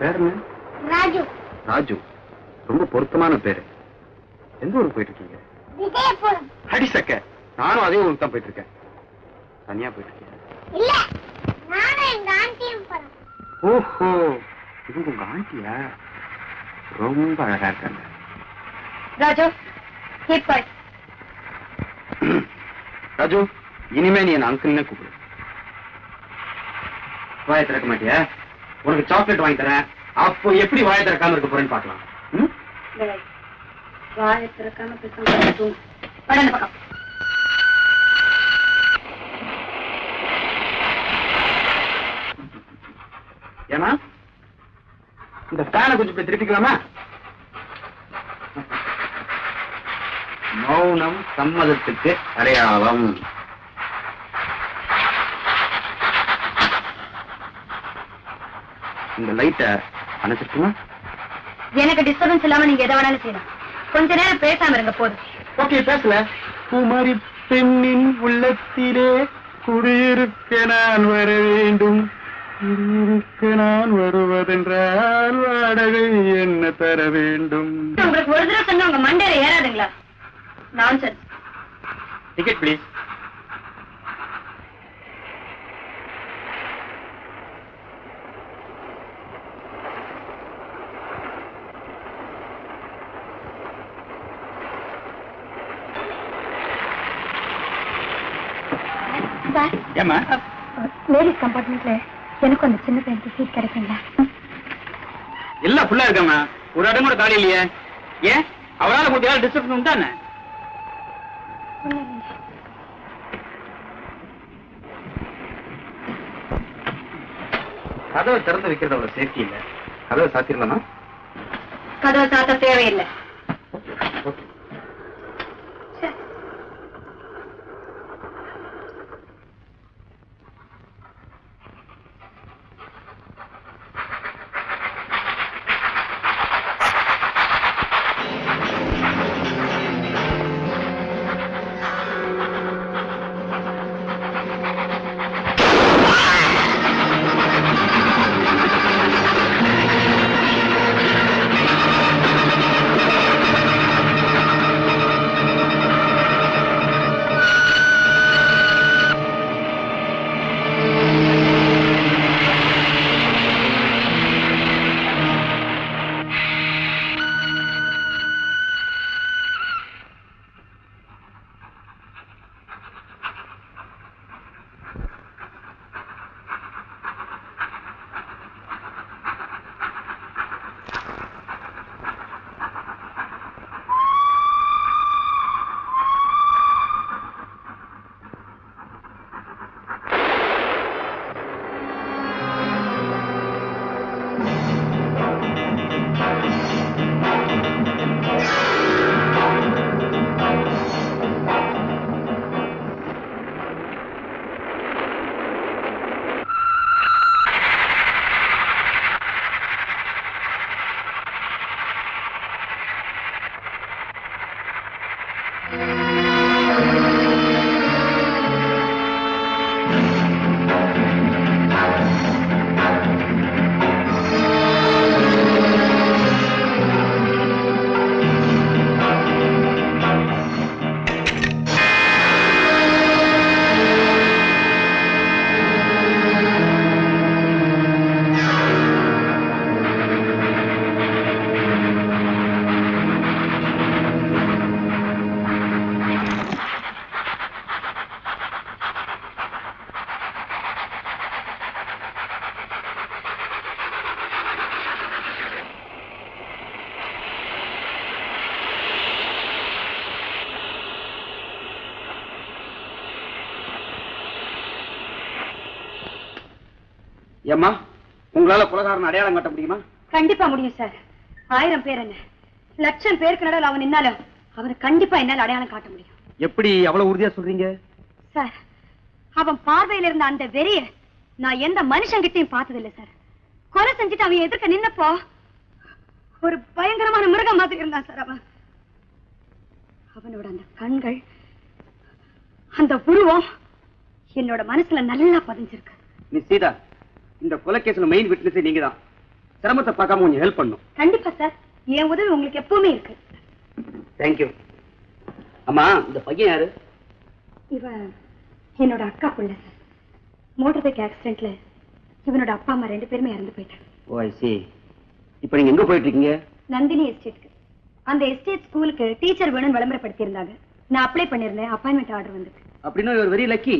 பேர் என்ன ராஜு. ராஜு. ரொம்ப பொருத்தமான பேரு. எந்த ஊருக்கு போயிட்டு இருக்கீங்க விஜயபுரம் அடிசக்க நானும் அதே ஊருக்கு தான் போயிட்டு இருக்கேன் தனியா போயிட்டு இருக்கேன் இல்ல நானும் எங்க ஆண்டியும் போறோம். ஓஹோ இவங்க உங்க ஆண்டியா? ரொம்ப அழகா இருக்காங்க. ராஜு கீப் பாய் ராஜு இனிமே நீ என் அங்கிள்னே கூப்பிடு. வாயை திறக்க மாட்டியா? உனக்கு சாக்லேட் வாங்கி தரேன். அப்போ எப்படி வாயை திறக்காம இருக்க போறேன்னு பார்க்கலாம். ம்? வாயை திறக்காம பேசாம படம் பக்கம். ஏமா இந்த ஃபேனை கொஞ்சம் திருப்பிக்கலாமா? மௌனம் சம்மதத்துக்கு அடையாளம். இந்த லைட்டை அணைச்சிட்டுமா எனக்கு டிஸ்டர்பன்ஸ் இல்லாம நீங்க எதை வேணாலும் செய்யலாம். கொஞ்ச நேரம் பேசாம இருங்க போதும். ஓகே பேசல குமரி பெண்ணின் உள்ளத்திலே குடியிருக்க நான் வர வேண்டும். குடியிருக்க நான் வருவதென்றால் வாடகை என்ன தர வேண்டும்? உங்களுக்கு ஒரு தடவை சொன்னா உங்க மண்டையில ஏறாதுங்களா? நான்சென்ஸ் டிக்கெட் ப்ளீஸ் சார் ஏமா லேடிஸ் கம்பார்ட்மெண்ட்ல எனக்கு அந்த சின்ன பையனுக்கு சீட் கிடைக்குங்களா? எல்லாம் ஃபுல்லா இருக்கம்மா. ஒரு இடம் கூட காலி இல்லையே. ஏன்? அவரால் கொஞ்சம் டிஸ்டர்பன்ஸ் தானே? கதவை திறந்து வைக்கிறது அவ்வளவு சேஃப்டி இல்ல. கதவை சாத்திரலாமா? கதவை சாத்த தேவையில்லை. ஏம்மா உங்களால குலகாரன் அடையாளம் காட்ட முடியுமா? கண்டிப்பா முடியும் சார் ஆயிரம் பேர் என்ன? லட்சம் பேருக்கு நடுவில் அவன் நின்னாலும் அவனை கண்டிப்பா என்னால அடையாளம் காட்ட முடியும். எப்படி அவ்வளவு உறுதியா சொல்றீங்க? சார் அவன் பார்வையில இருந்த அந்த வெறிய நான் எந்த மனுஷங்கிட்டையும் பார்த்ததில்லை சார் கொலை செஞ்சுட்டு அவன் எதிர்க்க நின்னப்போ ஒரு பயங்கரமான மிருகம் மாதிரி இருந்தான் சார் அவன். அவனோட அந்த கண்கள் அந்த உருவம் என்னோட மனசுல நல்லா பதிஞ்சிருக்கு. மிஸ் சீதா இந்த கொலைகேஸ்ல மெயின் விட்னஸே நீங்க தான் சிரமத்தை பார்க்காம கொஞ்சம் ஹெல்ப் பண்ணும். கண்டிப்பா சார். என் உதவி உங்களுக்கு எப்பவுமே இருக்கு. தேங்க்யூ அம்மா இந்த பையன் யாரு? இவன் என்னோட அக்கா புள்ள. சார் மோட்டர் பைக் ஆக்சிடென்ட்ல இவனோட அப்பா அம்மா ரெண்டு பேருமே இறந்து போயிட்டாங்க. ஓ ஐ சி இப்போ நீங்க எங்க போயிட்டு இருக்கீங்க? நந்தினி எஸ்டேட்க்கு அந்த எஸ்டேட் ஸ்கூலுக்கு டீச்சர் வேணும்னு விளம்பரப்படுத்தி இருந்தாங்க நான் அப்ளை பண்ணிருந்தேன் அப்பாயின்மெண்ட் ஆர்டர் வந்திருக்கு. அப்படின்னா ஒரு வெரி லக்கி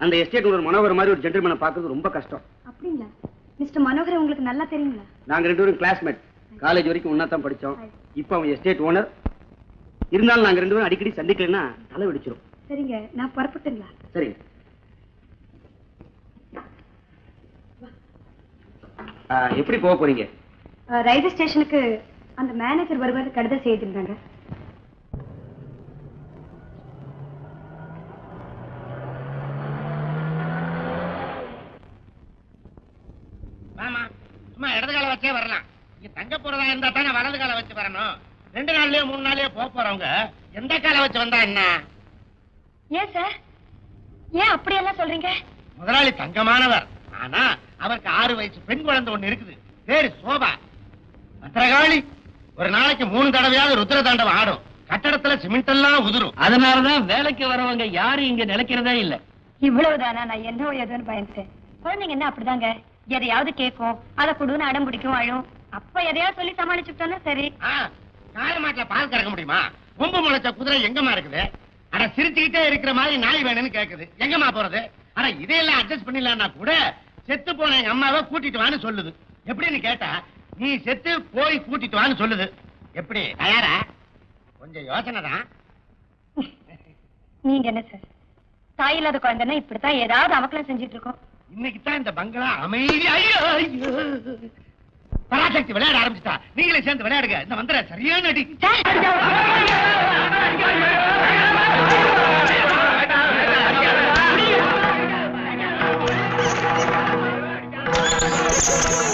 அந்த எஸ்டேட் ஒரு மனோகர் மாதிரி ஒரு ஜென்டில்மேனை பார்க்கறது ரொம்ப கஷ்டம். அப்படிங்களா? மிஸ்டர் மனோகர் உங்களுக்கு நல்லா தெரியுங்களா? நாங்க ரெண்டு பேரும் கிளாஸ்மேட் காலேஜ் வரைக்கும் ஒண்ணா தான் படிச்சோம். இப்போ அவன் எஸ்டேட் ஓனர் இருந்தாலும் நாங்க ரெண்டு பேரும் அடிக்கடி சந்திக்கலைன்னா தலை வெடிச்சிரும். சரிங்க நான் புறப்பட்டுங்களா? சரி ஆ, எப்படி போக போறீங்க? ரயில்வே ஸ்டேஷனுக்கு அந்த மேனேஜர் வருவாரு கடிதம் செய்திருந்தாங்க ஆமா சும்மா இடது கால வச்சே இங்க தங்க போறதா இருந்தா தானே வலது கால வச்சு வரணும். ரெண்டு நாள்லயோ மூணு நாள்லயோ போக போறவங்க எந்த கால வச்சு வந்தா என்ன? ஏன் சார்? ஏன் அப்படியெல்லாம் சொல்றீங்க? முதலாளி தங்கமானவர். ஆனா அவருக்கு ஆறு வயசு பெண் குழந்தை ஒண்ணு இருக்குது. பேரு சோபா. பத்திரகாளி ஒரு நாளைக்கு மூணு தடவையாவது ருத்ர தாண்டவம் ஆடும். கட்டடத்துல சிமெண்ட் எல்லாம் உதிரும். அதனாலதான் வேலைக்கு வரவங்க யாரும் இங்க நிலைக்கிறதே இல்ல. இவ்வளவுதானா? நான் என்ன ஏதோன்னு பயந்துட்டேன். குழந்தைங்க என்ன அப்படிதாங்க? எதையாவது கேட்கும் அதை கொடுன்னு அடம் பிடிக்கும் அழும். அப்ப எதையாவது சொல்லி சமாளிச்சுட்டோம்னா சரி. காளை மாட்டுல பால் கறக்க முடியுமா? கொம்பு முளைச்ச குதிரை எங்கம்மா இருக்குது? அட சிரிச்சுக்கிட்டே இருக்கிற மாதிரி நாய் வேணும்னு கேக்குது. எங்கம்மா போறது? அட இதையெல்லாம் அட்ஜஸ்ட் பண்ணிடலாம்னா கூட செத்து போன எங்க அம்மாவை கூட்டிட்டு வான்னு சொல்லுது. எப்படின்னு கேட்டா நீ செத்து போய் கூட்டிட்டு வான்னு சொல்லுது. எப்படி தயாரா? கொஞ்சம் யோசனை தான். நீங்க என்ன சார்? தாய் இல்லாத குழந்தைன்னா இப்படித்தான் ஏதாவது அமக்கலம் செஞ்சுட்டு இருக்கோம். இன்னைக்கு தான் இந்த பங்களா அமைதி. ஐயோ ஐயோ. பராசக்தி விளையாட ஆரம்பிச்சிட்டா. நீங்களே சேர்ந்து விளையாடுங்க. இந்த மந்திர சரியான அடி. ஷோபா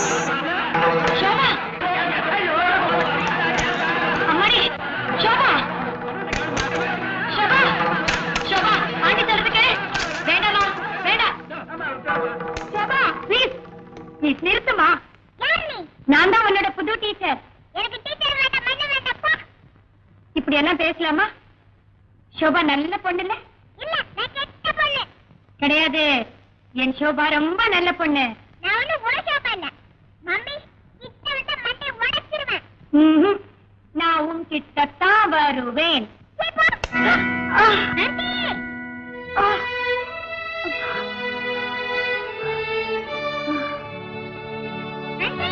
ஷோபா ரொம்ப நல்ல பொண்ணு. நான் ஒண்ணு உடச்சாப்பா இல்ல. மம்மி கிட்ட வந்து மண்ணை உடைச்சிருவேன். நான் உன் வருவேன். ஆண்டி ஆ. ஆண்டி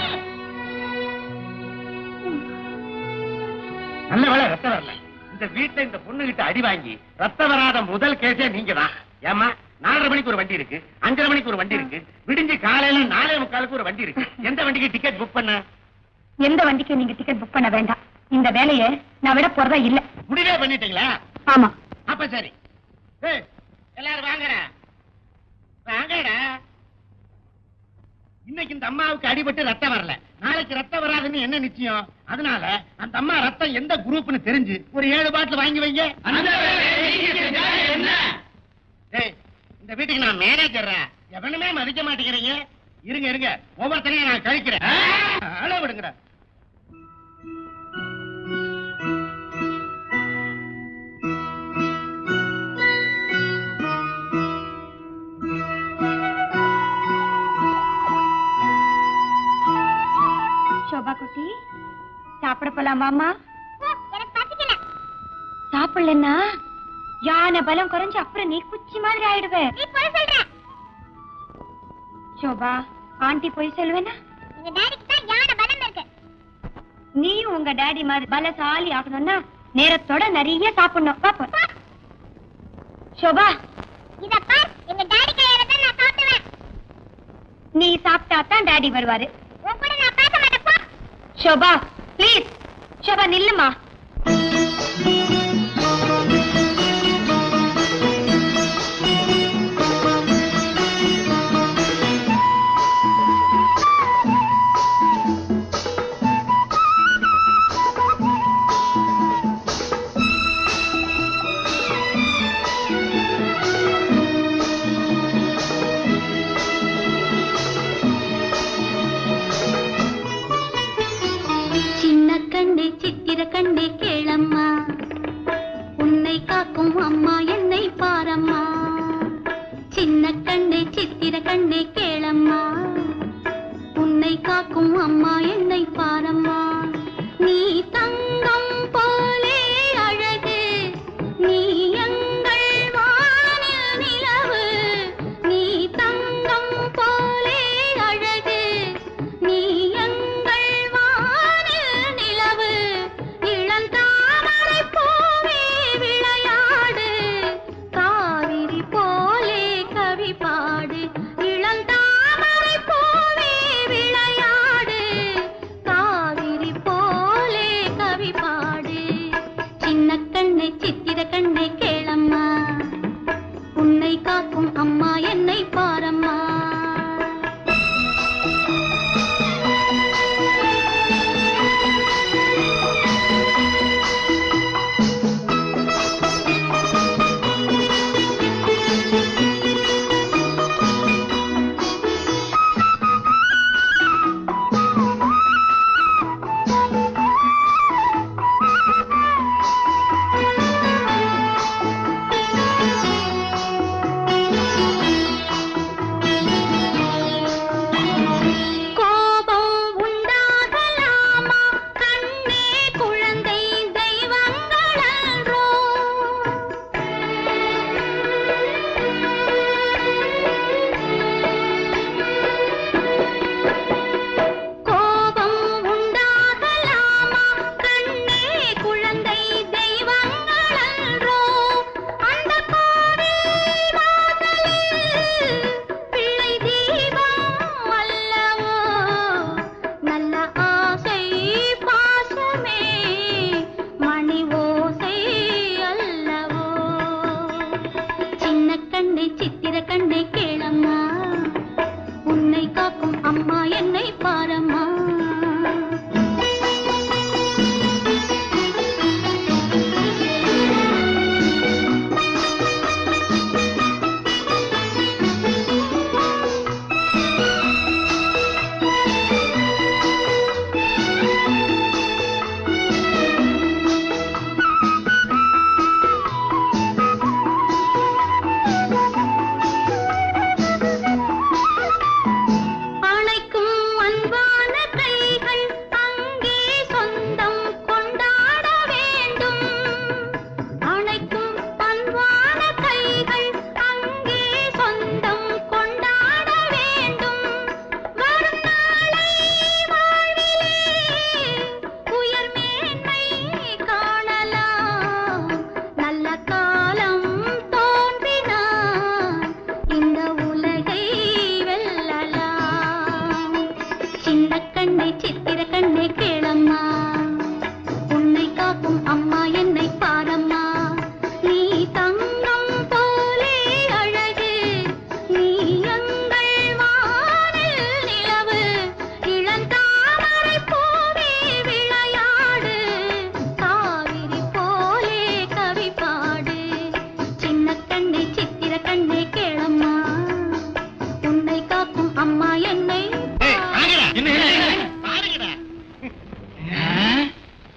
நல்ல வேலை ரத்தம் வரல. இந்த வீட்டுல இந்த பொண்ணு கிட்ட அடி வாங்கி ரத்தம் வராத முதல் கேஸே நீங்க தான் ஏமா நாலரை மணிக்கு ஒரு வண்டி இருக்கு அஞ்சரை மணிக்கு ஒரு வண்டி இருக்கு விடிஞ்சு காலையில நாலே முக்காலுக்கு ஒரு வண்டி இருக்கு. எந்த வண்டிக்கு டிக்கெட் புக் பண்ண? எந்த வண்டிக்கும் நீங்க டிக்கெட் புக் பண்ண வேண்டாம். இந்த வேலையை நான் விட போறதா இல்ல. முடிவே பண்ணிட்டீங்களா? ஆமா. அப்ப சரி. எல்லாரும் வாங்கடா. வாங்கடா. இன்னைக்கு இந்த அம்மாவுக்கு அடிபட்டு ரத்தம் வரல. நாளைக்கு ரத்தம் வராதுன்னு என்ன நிச்சயம்? அதனால அந்த அம்மா ரத்தம் எந்த குரூப்னு தெரிஞ்சு ஒரு ஏழு பாட்டில் வாங்கி வைங்க. டேய், இந்த வீட்டுக்கு நான் மேனேஜர் எவனுமே மதிக்க மாட்டேங்கிறீங்க? இருங்க இருங்க. ஒவ்வொருத்தரையும் நான் கழிக்கிறேன். அள விடுங்கடா. சோபா குட்டி சாப்பிட போலாமாமா சாப்பிடலன்னா? யானை பலம் குறைஞ்சு அப்புறம் நீ குச்சி மாதிரி ஆயிடுவே. நீ போய் சொல்ற. சோபா ஆண்டி போய் சொல்லுவேனா? எங்க டாடிக்கு தான் யானை பலம் இருக்கு. நீயும் உங்க டாடி மாதிரி பலசாலி ஆகணும்னா நேரத்தோட நிறைய சாப்பிடணும். பாப்போம் சோபா. இத பார் எங்க டாடி கையால தான் நான் சாப்பிடுவேன். நீ சாப்பிட்டா தான் டாடி வருவாரு. உன் கூட நான் பேச மாட்டேன் போ. சோபா ப்ளீஸ் சோபா நில்லுமா? சின்ன கண்ணே சித்திர கண்ணே கேளம்மா. உன்னை காக்கும் அம்மா என்னை பாரம்மா.